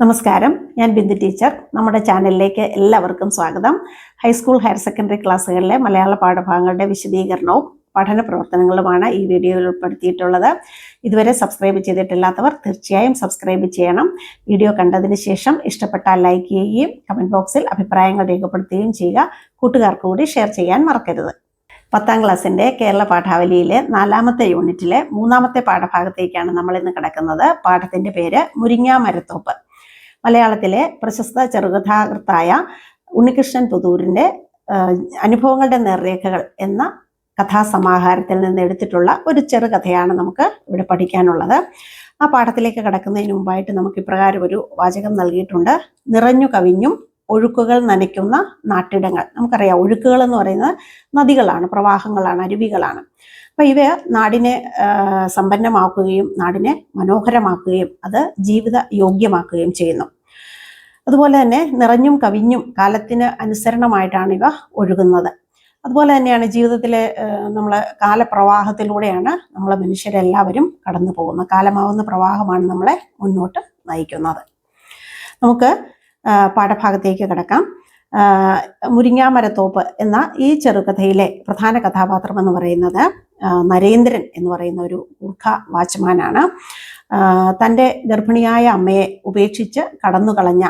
നമസ്കാരം. ഞാൻ ബിന്ദു ടീച്ചർ. നമ്മുടെ ചാനലിലേക്ക് എല്ലാവർക്കും സ്വാഗതം. ഹൈസ്കൂൾ ഹയർ സെക്കൻഡറി ക്ലാസ്സുകളിലെ മലയാള പാഠഭാഗങ്ങളുടെ വിശദീകരണവും പഠന പ്രവർത്തനങ്ങളുമാണ് ഈ വീഡിയോയിൽ ഉൾപ്പെടുത്തിയിട്ടുള്ളത്. ഇതുവരെ സബ്സ്ക്രൈബ് ചെയ്തിട്ടില്ലാത്തവർ തീർച്ചയായും സബ്സ്ക്രൈബ് ചെയ്യണം. വീഡിയോ കണ്ടതിന് ശേഷം ഇഷ്ടപ്പെട്ടാൽ ലൈക്ക് ചെയ്യുകയും കമന്റ് ബോക്സിൽ അഭിപ്രായങ്ങൾ രേഖപ്പെടുത്തുകയും ചെയ്യുക. കൂട്ടുകാർക്ക് കൂടി ഷെയർ ചെയ്യാൻ മറക്കരുത്. പത്താം ക്ലാസ്സിന്റെ കേരള പാഠാവലിയിലെ നാലാമത്തെ യൂണിറ്റിലെ മൂന്നാമത്തെ പാഠഭാഗത്തേക്കാണ് നമ്മൾ ഇന്ന് കിടക്കുന്നത്. പാഠത്തിന്റെ പേര് മുരിങ്ങാ മരത്തോപ്പ് മലയാളത്തിലെ പ്രശസ്ത ചെറുകഥാകൃത്തായ ഉണ്ണികൃഷ്ണൻ പുതൂരിന്റെ അനുഭവങ്ങളുടെ നേർരേഖകൾ എന്ന കഥാസമാഹാരത്തിൽ നിന്ന് എടുത്തിട്ടുള്ള ഒരു ചെറുകഥയാണ് നമുക്ക് ഇവിടെ പഠിക്കാനുള്ളത്. ആ പാഠത്തിലേക്ക് കടക്കുന്നതിന് മുമ്പായിട്ട് നമുക്ക് ഇപ്രകാരം ഒരു വാചകം നൽകിയിട്ടുണ്ട്. നിറഞ്ഞു കവിഞ്ഞും ഒഴുക്കുകൾ നനയ്ക്കുന്ന നാട്ടിടങ്ങൾ. നമുക്കറിയാം ഒഴുക്കുകൾ എന്ന് പറയുന്നത് നദികളാണ് പ്രവാഹങ്ങളാണ് അരുവികളാണ്. അപ്പം ഇവ നാടിനെ സമ്പന്നമാക്കുകയും നാടിനെ മനോഹരമാക്കുകയും അത് ജീവിത യോഗ്യമാക്കുകയും ചെയ്യുന്നു. അതുപോലെ തന്നെ നിറഞ്ഞും കവിഞ്ഞും കാലത്തിന് അനുസരണമായിട്ടാണ് ഇവ ഒഴുകുന്നത്. അതുപോലെ തന്നെയാണ് ജീവിതത്തിലെ നമ്മൾ കാലപ്രവാഹത്തിലൂടെയാണ് നമ്മൾ മനുഷ്യരെല്ലാവരും കടന്നു പോകുന്നത് കാലമാവുന്ന പ്രവാഹമാണ് നമ്മളെ മുന്നോട്ട് നയിക്കുന്നത്. നമുക്ക് പാഠഭാഗത്തേക്ക് കിടക്കാം. മുരിങ്ങാമരത്തോപ്പ് എന്ന ഈ ചെറുകഥയിലെ പ്രധാന കഥാപാത്രം എന്ന് പറയുന്നത് നരേന്ദ്രൻ എന്ന് പറയുന്ന ഒരു ഗൂർഖ വാച്ച്മാനാണ്. തന്റെ ഗർഭിണിയായ അമ്മയെ ഉപേക്ഷിച്ച് കടന്നു കളഞ്ഞ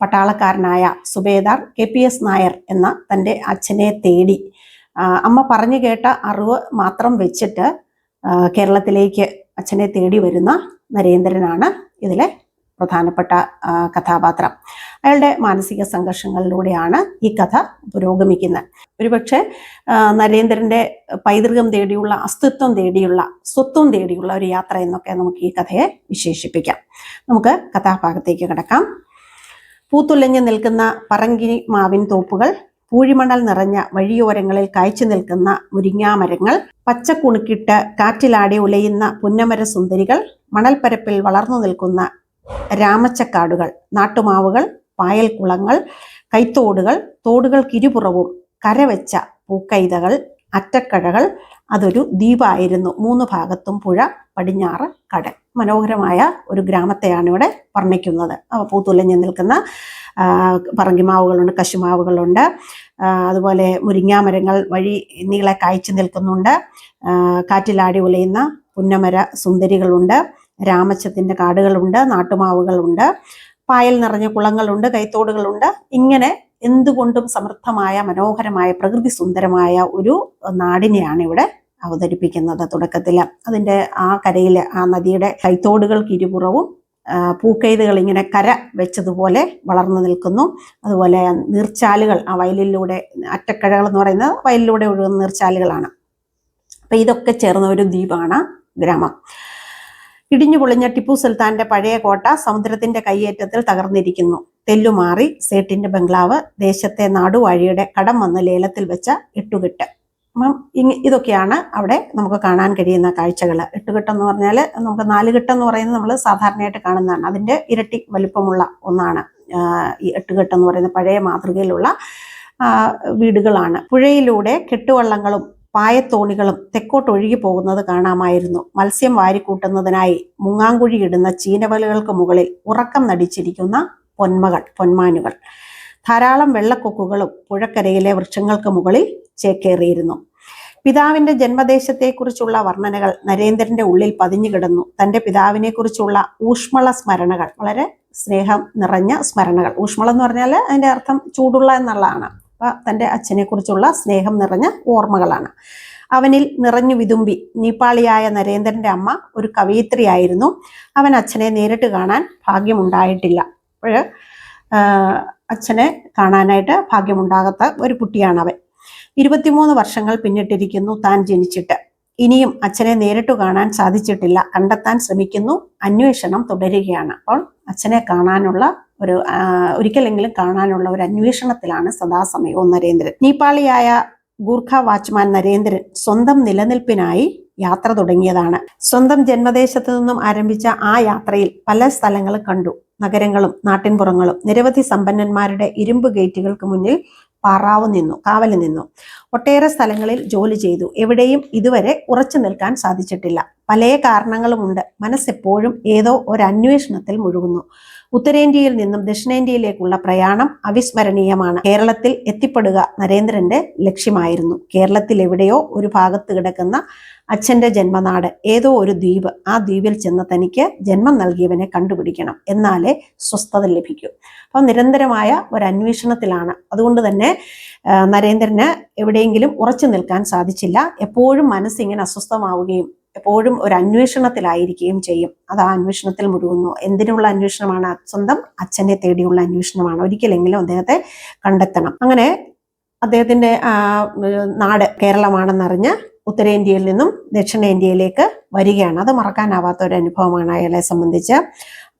പട്ടാളക്കാരനായ Subedar K P S Nair എന്ന തന്റെ അച്ഛനെ തേടി അമ്മ പറഞ്ഞു കേട്ട അറിവ് മാത്രം വെച്ചിട്ട് കേരളത്തിലേക്ക് അച്ഛനെ തേടി വരുന്ന നരേന്ദ്രനാണ് ഇതിലെ പ്രധാനപ്പെട്ട കഥാപാത്രം. അയാളുടെ മാനസിക സംഘർഷങ്ങളിലൂടെയാണ് ഈ കഥ പുരോഗമിക്കുന്നത്. ഒരുപക്ഷെ നരേന്ദ്രന്റെ പൈതൃകം തേടിയുള്ള അസ്തിത്വം തേടിയുള്ള സ്വത്വം തേടിയുള്ള ഒരു യാത്ര എന്നൊക്കെ നമുക്ക് ഈ കഥയെ വിശേഷിപ്പിക്കാം. നമുക്ക് കഥാഭാഗത്തേക്ക് കിടക്കാം. പൂത്തുലഞ്ഞ് നിൽക്കുന്ന പറങ്കി മാവിൻ തോപ്പുകൾ പൂഴിമണൽ നിറഞ്ഞ വഴിയോരങ്ങളിൽ കായ്ച്ചു നിൽക്കുന്ന മുരിങ്ങാമരങ്ങൾ പച്ചക്കുണുക്കിട്ട് കാറ്റിലാടി ഉലയുന്ന പുന്നമര സുന്ദരികൾ മണൽപ്പരപ്പിൽ വളർന്നു നിൽക്കുന്ന രാമച്ചക്കാടുകൾ നാട്ടുമാവുകൾ പായൽക്കുളങ്ങൾ കൈത്തോടുകൾ തോടുകൾക്കിരുപുറവും കരവെച്ച പൂക്കൈതകൾ അറ്റക്കഴകൾ അതൊരു ദ്വീപായിരുന്നു. മൂന്ന് ഭാഗത്തും പുഴ പടിഞ്ഞാറ് കടൽ. മനോഹരമായ ഒരു ഗ്രാമത്തെയാണ് ഇവിടെ വർണിക്കുന്നത്. പൂത്തുലഞ്ഞ് നിൽക്കുന്ന പറങ്കിമാവുകളുണ്ട് കശുമാവുകളുണ്ട്. അതുപോലെ മുരിങ്ങാമരങ്ങൾ വഴി നീളെ കായ്ച്ചു നിൽക്കുന്നുണ്ട്. കാറ്റിലാടി ഉലയുന്ന പുന്നമര സുന്ദരികളുണ്ട്. രാമച്ചത്തിന്റെ കാടുകളുണ്ട് നാട്ടുമാവുകളുണ്ട് പായൽ നിറഞ്ഞ കുളങ്ങളുണ്ട് കൈത്തോടുകളുണ്ട്. ഇങ്ങനെ എന്തുകൊണ്ടും സമൃദ്ധമായ മനോഹരമായ പ്രകൃതി സുന്ദരമായ ഒരു നാടിനെയാണ് ഇവിടെ അവതരിപ്പിക്കുന്നത് തുടക്കത്തിൽ. അതിന്റെ ആ കരയിൽ ആ നദിയുടെ കൈത്തോടുകൾക്ക് ഇരുപുറവും പൂക്കെയ്തുകൾ ഇങ്ങനെ കര വെച്ചതുപോലെ വളർന്നു നിൽക്കുന്നു. അതുപോലെ നീർച്ചാലുകൾ ആ വയലിലൂടെ അറ്റക്കഴകൾ എന്ന് പറയുന്നത് വയലിലൂടെ ഒഴുകുന്ന നീർച്ചാലുകളാണ്. അപ്പം ഇതൊക്കെ ചേർന്ന ഒരു ദ്വീപാണ് ഗ്രാമം. ഇടിഞ്ഞു പൊളിഞ്ഞ ടിപ്പു സുൽത്താന്റെ പഴയ കോട്ട സമുദ്രത്തിന്റെ കയ്യേറ്റത്തിൽ തകർന്നിരിക്കുന്നു. തെല്ലുമാറി സേട്ടിന്റെ ബംഗ്ലാവ് ദേശത്തെ നാടുവാഴിയുടെ കടം വന്ന് ലേലത്തിൽ വെച്ച എട്ടുകെട്ട്. അപ്പം ഇതൊക്കെയാണ് അവിടെ നമുക്ക് കാണാൻ കഴിയുന്ന കാഴ്ചകൾ. എട്ടുകെട്ട് എന്ന് പറഞ്ഞാൽ നമുക്ക് നാലുകെട്ട് എന്ന് പറയുന്നത് നമ്മൾ സാധാരണയായിട്ട് കാണുന്നതാണ്. അതിന്റെ ഇരട്ടി വലിപ്പമുള്ള ഒന്നാണ്. ഈ എട്ടുകെട്ട് എന്ന് പറയുന്ന പഴയ മാതൃകയിലുള്ള വീടുകളാണ്. പുഴയിലൂടെ കെട്ടുവള്ളങ്ങളും പായത്തോണികളും തെക്കോട്ടൊഴുകി പോകുന്നത് കാണാമായിരുന്നു. മത്സ്യം വാരിക്കൂട്ടുന്നതിനായി മുങ്ങാങ്കുഴി ഇടുന്ന ചീനവലുകൾക്ക് മുകളിൽ ഉറക്കം നടിച്ചിരിക്കുന്ന പൊന്മകൾ പൊന്മാനുകൾ. ധാരാളം വെള്ളക്കൊക്കുകളും പുഴക്കരയിലെ വൃക്ഷങ്ങൾക്ക് മുകളിൽ ചേക്കേറിയിരുന്നു. പിതാവിന്റെ ജന്മദേശത്തെക്കുറിച്ചുള്ള വർണനകൾ നരേന്ദ്രന്റെ ഉള്ളിൽ പതിഞ്ഞു കിടന്നു. തന്റെ പിതാവിനെക്കുറിച്ചുള്ള ഊഷ്മള സ്മരണകൾ വളരെ സ്നേഹം നിറഞ്ഞ സ്മരണകൾ. ഊഷ്മളം എന്ന് പറഞ്ഞാൽ അതിന്റെ അർത്ഥം ചൂടുള്ള എന്നുള്ളതാണ്. തന്റെ അച്ഛനെക്കുറിച്ചുള്ള സ്നേഹം നിറഞ്ഞ ഓർമ്മകളാണ്. അവനിൽ നിറഞ്ഞു വിതുമ്പി നേപ്പാളിയായ നരേന്ദ്രന്റെ അമ്മ ഒരു കവയിത്രിയായിരുന്നു. അവൻ അച്ഛനെ നേരിട്ട് കാണാൻ ഭാഗ്യമുണ്ടായിട്ടില്ല. അപ്പോൾ അച്ഛനെ കാണാനായിട്ട് ഭാഗ്യമുണ്ടാകാത്ത ഒരു കുട്ടിയാണ് അവൻ. ഇരുപത്തിമൂന്ന് വർഷങ്ങൾ പിന്നിട്ടിരിക്കുന്നു താൻ ജനിച്ചിട്ട്. ഇനിയും അച്ഛനെ നേരിട്ട് കാണാൻ സാധിച്ചിട്ടില്ല. കണ്ടെത്താൻ ശ്രമിക്കുന്നു. അന്വേഷണം തുടരുകയാണ്. അപ്പോൾ അച്ഛനെ കാണാനുള്ള ഒരു ഒരിക്കലെങ്കിലും കാണാനുള്ള ഒരു അന്വേഷണത്തിലാണ് സദാസമയവും നരേന്ദ്രൻ. നേപ്പാളിയായ ഗൂർഖ വാച്ച്മാൻ നരേന്ദ്രൻ സ്വന്തം നിലനിൽപ്പിനായി യാത്ര തുടങ്ങിയതാണ്. സ്വന്തം ജന്മദേശത്തു നിന്നും ആരംഭിച്ച ആ യാത്രയിൽ പല സ്ഥലങ്ങൾ കണ്ടു. നഗരങ്ങളും നാട്ടിൻപുറങ്ങളും. നിരവധി സമ്പന്നന്മാരുടെ ഇരുമ്പ് ഗേറ്റുകൾക്ക് മുന്നിൽ പാറാവ് നിന്നു കാവൽ നിന്നു. ഒട്ടേറെ സ്ഥലങ്ങളിൽ ജോലി ചെയ്തു. എവിടെയും ഇതുവരെ ഉറച്ചു നിൽക്കാൻ സാധിച്ചിട്ടില്ല. പല കാരണങ്ങളുമുണ്ട്. മനസ്സെപ്പോഴും ഏതോ ഒരു അന്വേഷണത്തിൽ മുഴുകുന്നു. ഉത്തരേന്ത്യയിൽ നിന്നും ദക്ഷിണേന്ത്യയിലേക്കുള്ള പ്രയാണം അവിസ്മരണീയമാണ്. കേരളത്തിൽ എത്തിപ്പെടുക നരേന്ദ്രന്റെ ലക്ഷ്യമായിരുന്നു. കേരളത്തിൽ എവിടെയോ ഒരു ഭാഗത്ത് കിടക്കുന്ന അച്ഛന്റെ ജന്മനാട് ഏതോ ഒരു ദ്വീപ് ആ ദ്വീപിൽ ചെന്ന് തനിക്ക് ജന്മം നൽകിയവനെ കണ്ടുപിടിക്കണം. എന്നാലേ സ്വസ്ഥത ലഭിക്കൂ. അപ്പം നിരന്തരമായ ഒരു അന്വേഷണത്തിലാണ്. അതുകൊണ്ട് തന്നെ നരേന്ദ്രന് എവിടെയെങ്കിലും ഉറച്ചു നിൽക്കാൻ സാധിച്ചില്ല. എപ്പോഴും മനസ്സിങ്ങനെ അസ്വസ്ഥമാവുകയും എപ്പോഴും ഒരു അന്വേഷണത്തിലായിരിക്കുകയും ചെയ്യും. അത് ആ അന്വേഷണത്തിൽ മുഴുകുന്നു. എന്തിനുള്ള അന്വേഷണമാണ്? സ്വന്തം അച്ഛനെ തേടിയുള്ള അന്വേഷണമാണ്. ഒരിക്കലെങ്കിലും അദ്ദേഹത്തെ കണ്ടെത്തണം. അങ്ങനെ അദ്ദേഹത്തിന്റെ നാട് കേരളമാണെന്നറിഞ്ഞ് ഉത്തരേന്ത്യയിൽ നിന്നും ദക്ഷിണേന്ത്യയിലേക്ക് വരികയാണ്. അത് മറക്കാനാവാത്ത ഒരു അനുഭവമാണ് അയാളെ സംബന്ധിച്ച്.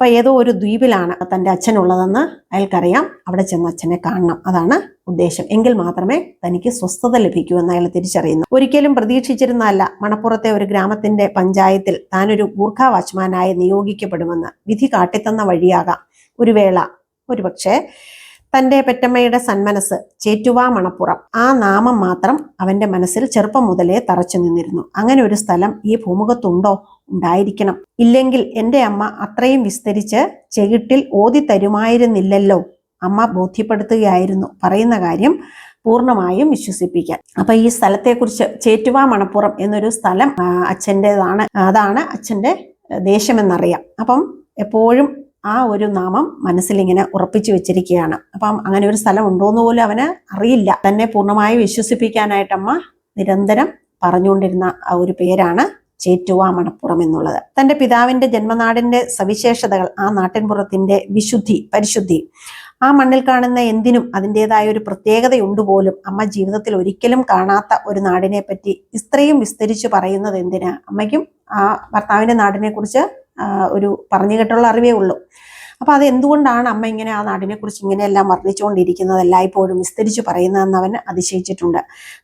അപ്പൊ ഏതോ ഒരു ദ്വീപിലാണ് തന്റെ അച്ഛനുള്ളതെന്ന് അയാൾക്കറിയാം. അവിടെ ചെന്ന് അച്ഛനെ കാണണം. അതാണ് ഉദ്ദേശം. എങ്കിൽ മാത്രമേ തനിക്ക് സ്വസ്ഥത ലഭിക്കൂ എന്ന് അയാൾ തിരിച്ചറിയുന്നു. ഒരിക്കലും പ്രതീക്ഷിച്ചിരുന്നല്ല മണപ്പുറത്തെ ഒരു ഗ്രാമത്തിന്റെ പഞ്ചായത്തിൽ താനൊരു ഗൂർഖ വാച്ച്മാനായി നിയോഗിക്കപ്പെടുമെന്ന്. വിധി കാട്ടിത്തന്ന വഴിയാകാം. ഒരു വേള. ഒരുപക്ഷെ തന്റെ പെറ്റമ്മയുടെ സന്മനസ് ചേറ്റുവാ മണപ്പുറം. ആ നാമം മാത്രം അവന്റെ മനസ്സിൽ ചെറുപ്പം മുതലേ തറച്ചു നിന്നിരുന്നു. അങ്ങനെ ഒരു സ്ഥലം ഈ ഭൂമുഖത്തുണ്ടോ? ഉണ്ടായിരിക്കണം. ഇല്ലെങ്കിൽ എന്റെ അമ്മ അത്രയും വിസ്തരിച്ച് ചെകിട്ടിൽ ഓതി തരുമായിരുന്നില്ലല്ലോ. അമ്മ ബോധ്യപ്പെടുത്തുകയായിരുന്നു. പറയുന്ന കാര്യം പൂർണമായും വിശ്വസിപ്പിക്കാൻ അപ്പൊ ഈ സ്ഥലത്തെക്കുറിച്ച് ചേറ്റുവാ മണപ്പുറം എന്നൊരു സ്ഥലം അച്ഛന്റെതാണ് അതാണ് അച്ഛന്റെ ദേശമെന്നറിയാം. അപ്പം എപ്പോഴും ആ ഒരു നാമം മനസ്സിലിങ്ങനെ ഉറപ്പിച്ചു വെച്ചിരിക്കുകയാണ്. അപ്പം അങ്ങനെ ഒരു സ്ഥലം ഉണ്ടോന്ന് പോലും അവന് അറിയില്ല. തന്നെ പൂർണമായി വിശ്വസിപ്പിക്കാനായിട്ടമ്മ നിരന്തരം പറഞ്ഞുകൊണ്ടിരുന്ന ആ ഒരു പേരാണ് ചേറ്റുവ മണപ്പുറം എന്നുള്ളത്. തന്റെ പിതാവിന്റെ ജന്മനാടിന്റെ സവിശേഷതകൾ ആ നാട്ടിൻപുറത്തിന്റെ വിശുദ്ധി പരിശുദ്ധി ആ മണ്ണിൽ കാണുന്ന എന്തിനും അതിന്റെതായ ഒരു പ്രത്യേകതയുണ്ട് പോലും അമ്മ ജീവിതത്തിൽ ഒരിക്കലും കാണാത്ത ഒരു നാടിനെ പറ്റി ഇത്രയും വിസ്തരിച്ച് പറയുന്നത് എന്തിനാ? അമ്മയ്ക്കും ആ ഭർത്താവിന്റെ നാടിനെ കുറിച്ച് ഒരു പറഞ്ഞു കേട്ടുള്ള അറിവേ ഉള്ളൂ. അപ്പോൾ അത് എന്തുകൊണ്ടാണ് അമ്മ ഇങ്ങനെ ആ നാടിനെ കുറിച്ച് ഇങ്ങനെയെല്ലാം വർണിച്ചുകൊണ്ടിരിക്കുന്നത്? എല്ലായ്പ്പോഴും വിസ്തരിച്ച് പറയുന്നതെന്ന് അവൻ അതിശയിച്ചിട്ടുണ്ട്.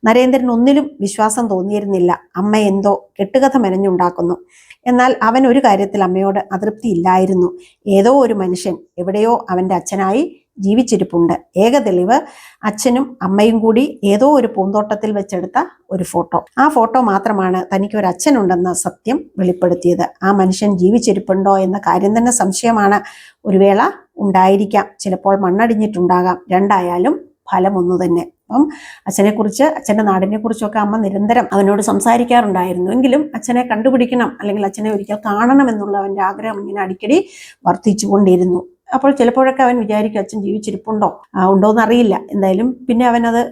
നരേന്ദ്രൻ ഒന്നിലും വിശ്വാസം തോന്നിയിരുന്നില്ല. അമ്മ എന്തോ കെട്ടുകഥ മെനഞ്ഞുണ്ടാക്കുന്നു. എന്നാൽ അവൻ ഒരു കാര്യത്തിൽ അമ്മയോട് അതൃപ്തി ഇല്ലായിരുന്നു ഏതോ ഒരു മനുഷ്യൻ എവിടെയോ അവന്റെ അച്ഛനായി ജീവിച്ചിരിപ്പുണ്ട്. ഏക തെളിവ് അച്ഛനും അമ്മയും കൂടി ഏതോ ഒരു പൂന്തോട്ടത്തിൽ വെച്ചെടുത്ത ഒരു ഫോട്ടോ. ആ ഫോട്ടോ മാത്രമാണ് തനിക്ക് ഒരു അച്ഛനുണ്ടെന്ന സത്യം വെളിപ്പെടുത്തിയത്. ആ മനുഷ്യൻ ജീവിച്ചിരിപ്പുണ്ടോ എന്ന കാര്യം തന്നെ സംശയമാണ്. ഒരു വേള ഉണ്ടായിരിക്കാം. ചിലപ്പോൾ മണ്ണടിഞ്ഞിട്ടുണ്ടാകാം. രണ്ടായാലും ഫലമൊന്നു തന്നെ അപ്പം അച്ഛനെക്കുറിച്ച് അച്ഛന്റെ നാടിനെ കുറിച്ചൊക്കെ അമ്മ നിരന്തരം അവനോട് സംസാരിക്കാറുണ്ടായിരുന്നു. എങ്കിലും അച്ഛനെ കണ്ടുപിടിക്കണം അല്ലെങ്കിൽ അച്ഛനെ ഒരിക്കൽ കാണണം എന്നുള്ള അവന്റെ ആഗ്രഹം ഇങ്ങനെ അടിക്കടി വർദ്ധിച്ചുകൊണ്ടിരുന്നു. അപ്പോൾ ചിലപ്പോഴൊക്കെ അവൻ വിചാരിക്കും അച്ഛൻ ജീവിച്ചിരിപ്പുണ്ടോ? ഉണ്ടോ എന്ന് അറിയില്ല. എന്തായാലും പിന്നെ അവനത്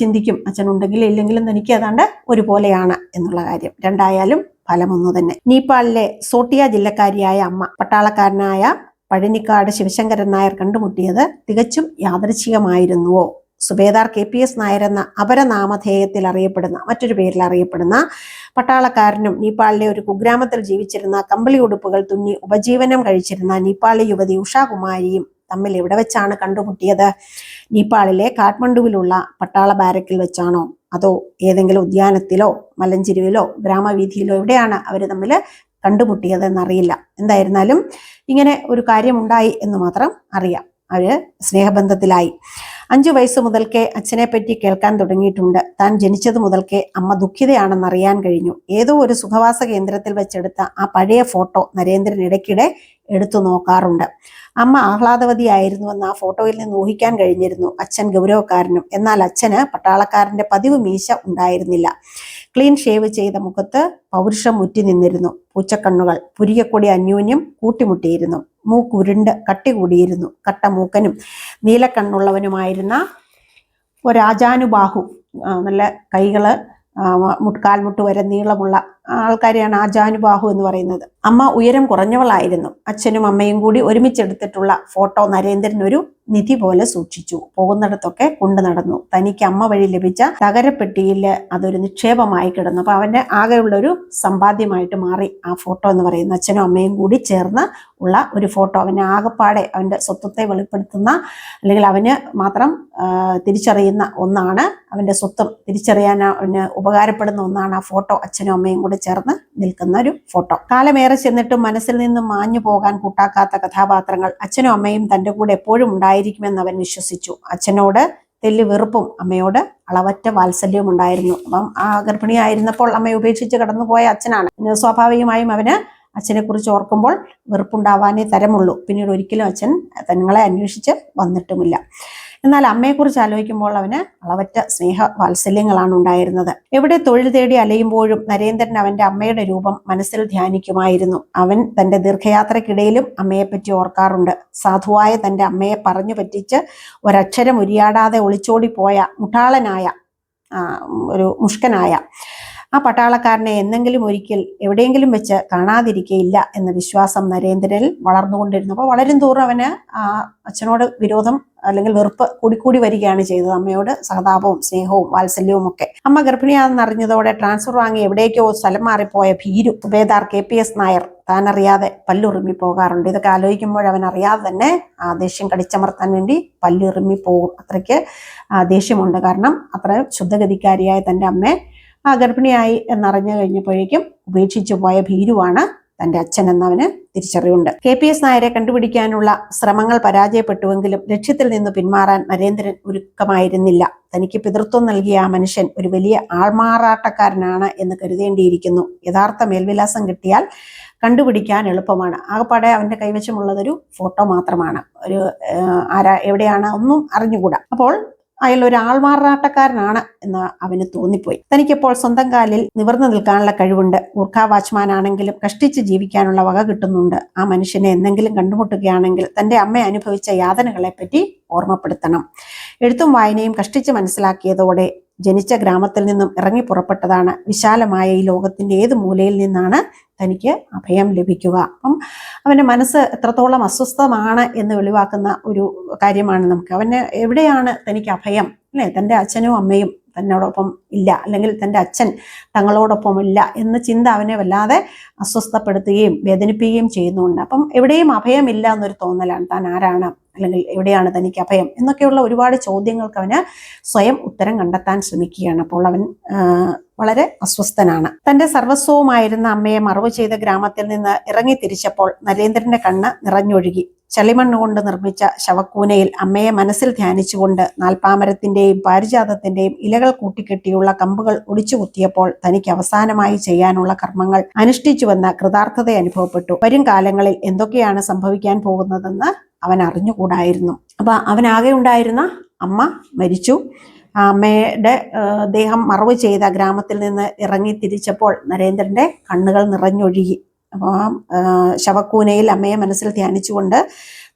ചിന്തിക്കും. അച്ഛൻ ഉണ്ടെങ്കിലും ഇല്ലെങ്കിലും തനിക്ക് ഏതാണ്ട് ഒരുപോലെയാണ് എന്നുള്ള കാര്യം. രണ്ടായാലും ഫലം ഒന്നു തന്നെ. നേപ്പാളിലെ സോട്ടിയ ജില്ലക്കാരിയായ അമ്മ പട്ടാളക്കാരനായ പഴനിക്കാട് ശിവശങ്കരൻ നായർ കണ്ടുമുട്ടിയത് തികച്ചും യാദൃച്ഛികമായിരുന്നുവോ Subedar K P S Nair എന്ന അപരനാമധേയത്തിൽ അറിയപ്പെടുന്ന മറ്റൊരു പേരിൽ അറിയപ്പെടുന്ന പട്ടാളക്കാരനും നേപ്പാളിലെ ഒരു കുഗ്രാമത്തിൽ ജീവിച്ചിരുന്ന കമ്പിളി ഉടുപ്പുകൾ തുന്നി ഉപജീവനം കഴിച്ചിരുന്ന നേപ്പാളി യുവതി ഉഷാകുമാരിയും തമ്മിൽ എവിടെ വെച്ചാണ് കണ്ടുമുട്ടിയത്? നേപ്പാളിലെ കാഠ്മണ്ഡുവിലുള്ള പട്ടാള ബാരക്കിൽ വെച്ചാണോ? അതോ ഏതെങ്കിലും ഉദ്യാനത്തിലോ മലഞ്ചെരുവിലോ ഗ്രാമവീഥിയിലോ എവിടെയാണ് അവർ തമ്മിൽ കണ്ടുമുട്ടിയത് എന്നറിയില്ല എന്തായിരുന്നാലും ഇങ്ങനെ ഒരു കാര്യമുണ്ടായി എന്ന് മാത്രം അറിയാം. അവർ സ്നേഹബന്ധത്തിലായി. അഞ്ചു വയസ്സ് മുതൽക്കേ അച്ഛനെ പറ്റി കേൾക്കാൻ തുടങ്ങിയിട്ടുണ്ട്. താൻ ജനിച്ചത് മുതൽക്കേ അമ്മ ദുഃഖിതയാണെന്ന് അറിയാൻ കഴിഞ്ഞു. ഏതോ ഒരു സുഖവാസ കേന്ദ്രത്തിൽ വെച്ചെടുത്ത ആ പഴയ ഫോട്ടോ നരേന്ദ്രൻ ഇടയ്ക്കിടെ എടുത്തു നോക്കാറുണ്ട്. അമ്മ ആഹ്ലാദവതിയായിരുന്നുവെന്ന് ആ ഫോട്ടോയിൽ നിന്ന് ഊഹിക്കാൻ കഴിഞ്ഞിരുന്നു അച്ഛൻ ഗൗരവക്കാരനും. എന്നാൽ അച്ഛന് പട്ടാളക്കാരന്റെ പതിവ് മീശ ഉണ്ടായിരുന്നില്ല. ക്ലീൻ ഷേവ് ചെയ്ത മുഖത്ത് പൗരുഷം മുറ്റി നിന്നിരുന്നു. പൂച്ചക്കണ്ണുകൾ പുരികക്കൊടി അന്യോന്യം കൂട്ടിമുട്ടിയിരുന്നു. മൂക്കുരുണ്ട് കട്ടി കൂടിയിരുന്നു കട്ട മൂക്കനും നീലക്കണ്ണുള്ളവനുമായിരുന്ന ഒരാജാനുബാഹു നല്ല കൈകൾ ആ, മുട്ട് കാൽമുട്ട് വരെ നീളമുള്ള ആൾക്കാരെയാണ് ആജാനുബാഹു എന്ന് പറയുന്നത്. അമ്മ ഉയരം കുറഞ്ഞവളായിരുന്നു. അച്ഛനും അമ്മയും കൂടി ഒരുമിച്ചെടുത്തിട്ടുള്ള ഫോട്ടോ നരേന്ദ്രൻ ഒരു നിധി പോലെ സൂക്ഷിച്ചു. പോകുന്നിടത്തൊക്കെ കൊണ്ടു നടന്നു. തനിക്ക് അമ്മ വഴി ലഭിച്ച തകരപ്പെട്ടിയിൽ അതൊരു നിക്ഷേപമായി കിടന്നു. അപ്പൊ അവന്റെ ആകെയുള്ള ഒരു സമ്പാദ്യമായിട്ട് മാറി ആ ഫോട്ടോ എന്ന് പറയുന്നത് അച്ഛനും അമ്മയും കൂടി ചേർന്ന് ഉള്ള ഒരു ഫോട്ടോ. അവന്റെ ആകെപ്പാടെ അവന്റെ സ്വത്വത്തെ വെളിപ്പെടുത്തുന്ന അല്ലെങ്കിൽ അവന് മാത്രം തിരിച്ചറിയുന്ന ഒന്നാണ്. അവന്റെ സ്വത്വം തിരിച്ചറിയാൻ അവന് ഉപകാരപ്പെടുന്ന ഒന്നാണ് ആ ഫോട്ടോ. അച്ഛനും അമ്മയും കൂടെ ചേർന്ന് നിൽക്കുന്ന ഒരു ഫോട്ടോ. കാലമേറെ ചെന്നിട്ടും മനസ്സിൽ നിന്നും മാഞ്ഞു പോകാൻ കൂട്ടാക്കാത്ത കഥാപാത്രങ്ങൾ അച്ഛനും അമ്മയും തന്റെ കൂടെ എപ്പോഴും ഉണ്ടായിരിക്കുമെന്ന് അവൻ വിശ്വസിച്ചു. അച്ഛനോട് തെല്ലി വെറുപ്പും അമ്മയോട് അളവറ്റ വാത്സല്യവും ഉണ്ടായിരുന്നു. അപ്പം ആ ഗർഭിണിയായിരുന്നപ്പോൾ അമ്മയെ ഉപേക്ഷിച്ച് കടന്നുപോയ അച്ഛനാണ്. സ്വാഭാവികമായും അവന് അച്ഛനെ കുറിച്ച് ഓർക്കുമ്പോൾ വെറുപ്പുണ്ടാവാനേ തരമുള്ളൂ. പിന്നീട് ഒരിക്കലും അച്ഛൻ തങ്ങളെ അന്വേഷിച്ച് വന്നിട്ടുമില്ല. എന്നാൽ അമ്മയെക്കുറിച്ച് ആലോചിക്കുമ്പോൾ അവന് അളവറ്റ സ്നേഹ വാത്സല്യങ്ങളാണ് ഉണ്ടായിരുന്നത്. എവിടെ തൊഴിൽ തേടി അലയുമ്പോഴും നരേന്ദ്രൻ അവന്റെ അമ്മയുടെ രൂപം മനസ്സിൽ ധ്യാനിക്കുമായിരുന്നു. അവൻ തന്റെ ദീർഘയാത്രക്കിടയിലും അമ്മയെപ്പറ്റി ഓർക്കാറുണ്ട്. സാധുവായ തന്റെ അമ്മയെ പറഞ്ഞു പറ്റിച്ച് ഒരക്ഷരം ഉരിയാടാതെ ഒളിച്ചോടിപ്പോയ മുട്ടാളനായ ആ, ഒരു മുഷ്കനായ ആ പട്ടാളക്കാരനെ എന്നെങ്കിലും ഒരിക്കൽ എവിടെയെങ്കിലും വെച്ച് കാണാതിരിക്കയില്ല എന്ന വിശ്വാസം നരേന്ദ്രനിൽ വളർന്നുകൊണ്ടിരുന്നു. അപ്പോൾ വളരും തോറും അവന് ആ അച്ഛനോട് വിരോധം അല്ലെങ്കിൽ വെറുപ്പ് കൂടിക്കൂടി വരികയാണ് ചെയ്തത്. അമ്മയോട് സഹതാപവും സ്നേഹവും വാത്സല്യവും ഒക്കെ. അമ്മ ഗർഭിണിയാണെന്ന് അറിഞ്ഞതോടെ ട്രാൻസ്ഫർ വാങ്ങി എവിടേക്കോ സ്ഥലം മാറിപ്പോയ ഭീരു Subedar K P S Nair താനറിയാതെ പല്ലുറുമ്മി പോകാറുണ്ട്. ഇതൊക്കെ ആലോചിക്കുമ്പോൾ അവൻ അറിയാതെ തന്നെ ആ ദേഷ്യം കടിച്ചമർത്താൻ വേണ്ടി പല്ലുറുമ്മി പോകും. അത്രയ്ക്ക് ദേഷ്യമുണ്ട്. കാരണം അത്ര ശുദ്ധഗതിക്കാരിയായ തന്റെ അമ്മയെ ആ ഗർഭിണിയായി എന്നറിഞ്ഞു കഴിഞ്ഞപ്പോഴേക്കും ഉപേക്ഷിച്ചു പോയ ഭീരുവാണ് തന്റെ അച്ഛൻ എന്നവന് തിരിച്ചറിവുണ്ട്. കെ പി എസ് നായരെ കണ്ടുപിടിക്കാനുള്ള ശ്രമങ്ങൾ പരാജയപ്പെട്ടുവെങ്കിലും ലക്ഷ്യത്തിൽ നിന്ന് പിന്മാറാൻ നരേന്ദ്രൻ ഒരുക്കമായിരുന്നില്ല. തനിക്ക് പിതൃത്വം നൽകിയ ആ മനുഷ്യൻ ഒരു വലിയ ആൾമാറാട്ടക്കാരനാണ് എന്ന് കരുതേണ്ടിയിരിക്കുന്നു. യഥാർത്ഥ മേൽവിലാസം കിട്ടിയാൽ കണ്ടുപിടിക്കാൻ എളുപ്പമാണ്. ആകപ്പാടെ അവന്റെ കൈവശമുള്ളതൊരു ഫോട്ടോ മാത്രമാണ്. ഒരു ആരാ എവിടെയാണ് ഒന്നും അറിഞ്ഞുകൂടാ. അപ്പോൾ അയാൾ ഒരു ആൾമാറാട്ടക്കാരനാണ് എന്ന് അവന് തോന്നിപ്പോയി. തനിക്കിപ്പോൾ സ്വന്തം കാലിൽ നിവർന്നു നിൽക്കാനുള്ള കഴിവുണ്ട്. ഊർഖാ വാച്ച്മാൻ ആണെങ്കിലും കഷ്ടിച്ച് ജീവിക്കാനുള്ള വക കിട്ടുന്നുണ്ട്. ആ മനുഷ്യനെ എന്തെങ്കിലും കണ്ടുമുട്ടുകയാണെങ്കിൽ തന്റെ അമ്മ അനുഭവിച്ച യാതനകളെ പറ്റി ഓർമ്മപ്പെടുത്തണം. എഴുത്തും വായനയും കഷ്ടിച്ച് മനസ്സിലാക്കിയതോടെ ജനിച്ച ഗ്രാമത്തിൽ നിന്നും ഇറങ്ങി പുറപ്പെട്ടതാണ്. വിശാലമായ ഈ ലോകത്തിന്റെ ഏത് മൂലയിൽ നിന്നാണ് തനിക്ക് അഭയം ലഭിക്കുക? അപ്പം അവന്റെ മനസ്സ് എത്രത്തോളം അസ്വസ്ഥമാണ് എന്ന് വെളിവാക്കുന്ന ഒരു കാര്യമാണ് നമുക്ക്. അവന് എവിടെയാണ് തനിക്ക് അഭയം? അല്ലേ? തന്റെ അച്ഛനും അമ്മയും തന്നോടൊപ്പം ഇല്ല അല്ലെങ്കിൽ തന്റെ അച്ഛൻ തങ്ങളോടൊപ്പം ഇല്ല എന്ന ചിന്ത അവനെ വല്ലാതെ അസ്വസ്ഥപ്പെടുത്തുകയും വേദനിപ്പിക്കുകയും ചെയ്യുന്നുണ്ട്. അപ്പം എവിടെയും അഭയമില്ല എന്നൊരു തോന്നലാണ് താൻ ആരാണ് അല്ലെങ്കിൽ എവിടെയാണ് തനിക്ക് അഭയം എന്നൊക്കെയുള്ള ഒരുപാട് ചോദ്യങ്ങൾക്ക് അവന് സ്വയം ഉത്തരം കണ്ടെത്താൻ ശ്രമിക്കുകയാണ്. അപ്പോൾ അവൻ വളരെ അസ്വസ്ഥനാണ്. തന്റെ സർവസ്വവുമായിരുന്ന അമ്മയെ മറവ് ചെയ്ത ഗ്രാമത്തിൽ നിന്ന് ഇറങ്ങി തിരിച്ചപ്പോൾ നരേന്ദ്രന്റെ കണ്ണ് നിറഞ്ഞൊഴുകി. ചളിമണ്ണ് കൊണ്ട് നിർമ്മിച്ച ശവക്കൂനയിൽ അമ്മയെ മനസ്സിൽ ധ്യാനിച്ചുകൊണ്ട് നാൽപ്പാമരത്തിന്റെയും പാരിജാതത്തിന്റെയും ഇലകൾ കൂട്ടിക്കെട്ടിയുള്ള കമ്പുകൾ ഒടിച്ചു കുത്തിയപ്പോൾ തനിക്ക് അവസാനമായി ചെയ്യാനുള്ള കർമ്മങ്ങൾ അനുഷ്ഠിച്ചുവെന്ന കൃതാർത്ഥത അനുഭവപ്പെട്ടു. വരും കാലങ്ങളിൽ എന്തൊക്കെയാണ് സംഭവിക്കാൻ പോകുന്നതെന്ന് അവൻ അറിഞ്ഞുകൂടായിരുന്നു. അപ്പൊ അവനാകെ ഉണ്ടായിരുന്ന അമ്മ മരിച്ചു. അമ്മയുടെ ദേഹം മറവ് ചെയ്ത ഗ്രാമത്തിൽ നിന്ന് ഇറങ്ങി തിരിച്ചപ്പോൾ നരേന്ദ്രന്റെ കണ്ണുകൾ നിറഞ്ഞൊഴുകി. അപ്പോൾ ആ ശവക്കൂനയിൽ അമ്മയെ മനസ്സിൽ ധ്യാനിച്ചുകൊണ്ട്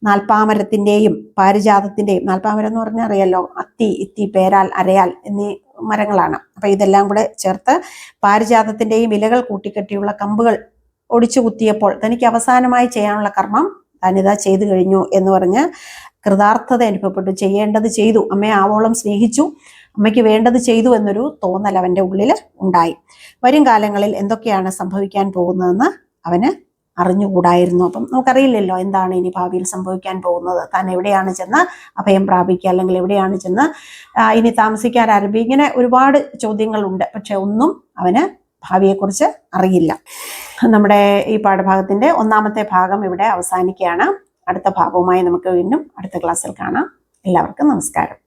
നാൽപ്പാമരത്തിന്റെയും പാരിജാതത്തിന്റെയും നാൽപ്പാമരം എന്ന് പറഞ്ഞാൽ അറിയാലോ അത്തി ഇത്തി പേരാൽ അരയാൽ എന്നീ മരങ്ങളാണ്. അപ്പോൾ ഇതെല്ലാം കൂടെ ചേർത്ത് പാരിജാതത്തിന്റെയും ഇലകൾ കൂട്ടിക്കെട്ടിയുള്ള കമ്പുകൾ ഒടിച്ചു കുത്തിയപ്പോൾ തനിക്ക് അവസാനമായി ചെയ്യാനുള്ള കർമ്മം താനിതാ ചെയ്തു കഴിഞ്ഞു എന്ന് പറഞ്ഞ് കൃതാർത്ഥത അനുഭവപ്പെട്ടു. ചെയ്യേണ്ടത് ചെയ്തു. അമ്മയെ ആവോളം സ്നേഹിച്ചു. അമ്മയ്ക്ക് വേണ്ടത് ചെയ്തു എന്നൊരു തോന്നൽ അവന്റെ ഉള്ളിൽ ഉണ്ടായി. വരും കാലങ്ങളിൽ എന്തൊക്കെയാണ് സംഭവിക്കാൻ പോകുന്നതെന്ന് അവന് അറിഞ്ഞുകൂടായിരുന്നു. അപ്പം നമുക്കറിയില്ലല്ലോ എന്താണ് ഇനി ഭാവിയിൽ സംഭവിക്കാൻ പോകുന്നത്. താൻ എവിടെയാണ് ചെന്ന് അഭയം പ്രാപിക്കുക അല്ലെങ്കിൽ എവിടെയാണ് ചെന്ന് ഇനി താമസിക്കാൻ ആരംഭിക്കുക ഇങ്ങനെ ഒരുപാട് ചോദ്യങ്ങളുണ്ട്. പക്ഷെ ഒന്നും അവന് ഭാവിയെക്കുറിച്ച് അറിയില്ല. നമ്മുടെ ഈ പാഠഭാഗത്തിന്റെ ഒന്നാമത്തെ ഭാഗം ഇവിടെ അവസാനിക്കുകയാണ്. അടുത്ത ഭാഗവുമായി നമുക്ക് വീണ്ടും അടുത്ത ക്ലാസ്സിൽ കാണാം. എല്ലാവർക്കും നമസ്കാരം.